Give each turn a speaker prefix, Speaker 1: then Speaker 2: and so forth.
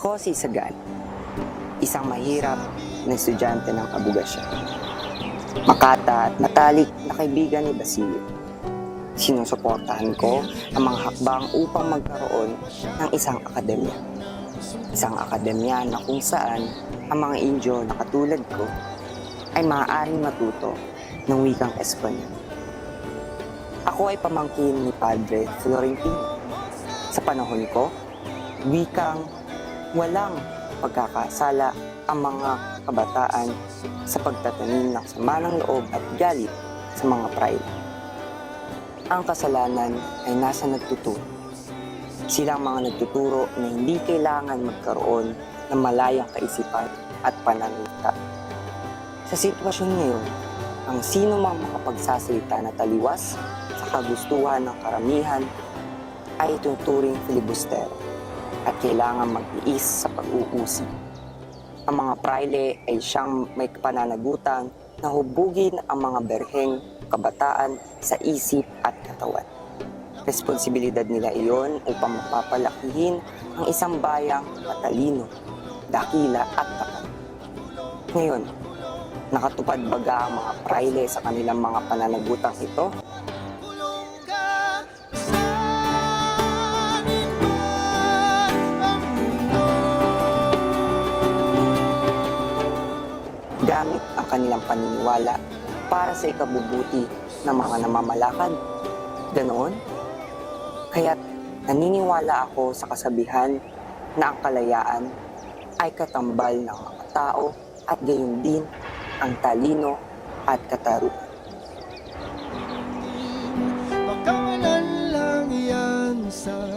Speaker 1: Ako si Sagan, isang mahirap na estudyante ng kabugasya. Makata at matalik na kaibigan ni Basilio. Sinusuportahan ko ang mga hakbang upang magkaroon ng isang akademya. Isang akademya na kung saan ang mga Indio na katulad ko ay maaaring matuto ng wikang Espanyol. Ako ay pamangkin ni Padre Florentino. Sa panahon ko, wikang walang pagkakasala ang mga kabataan sa pagtatanim ng sama ng loob at galit sa mga prayle. Ang kasalanan ay nasa nagtuturo. Silang mga nagtuturo na hindi kailangan magkaroon ng malayang kaisipan at pananalita. Sa sitwasyon ngayon, ang sino mang makapagsasalita na taliwas sa kagustuhan ng karamihan ay tuturing filibustero at kailangan mag-iis sa pag-uusig. Ang mga praile ay siyang may pananagutan na hubugin ang mga berheng kabataan sa isip at katawan. Responsibilidad nila iyon upang mapapalakihin ang isang bayang matalino, dakila at tapat. Ngayon, nakatupad baga ang mga praile sa kanilang mga pananagutang ito? Gamit ang kanilang paniniwala para sa ikabubuti ng mga namamalakad. Ganoon? Kaya't naniniwala ako sa kasabihan na ang kalayaan ay katambal ng mga tao at gayon din ang talino at kataruan.
Speaker 2: Pagkawalan lang yan sa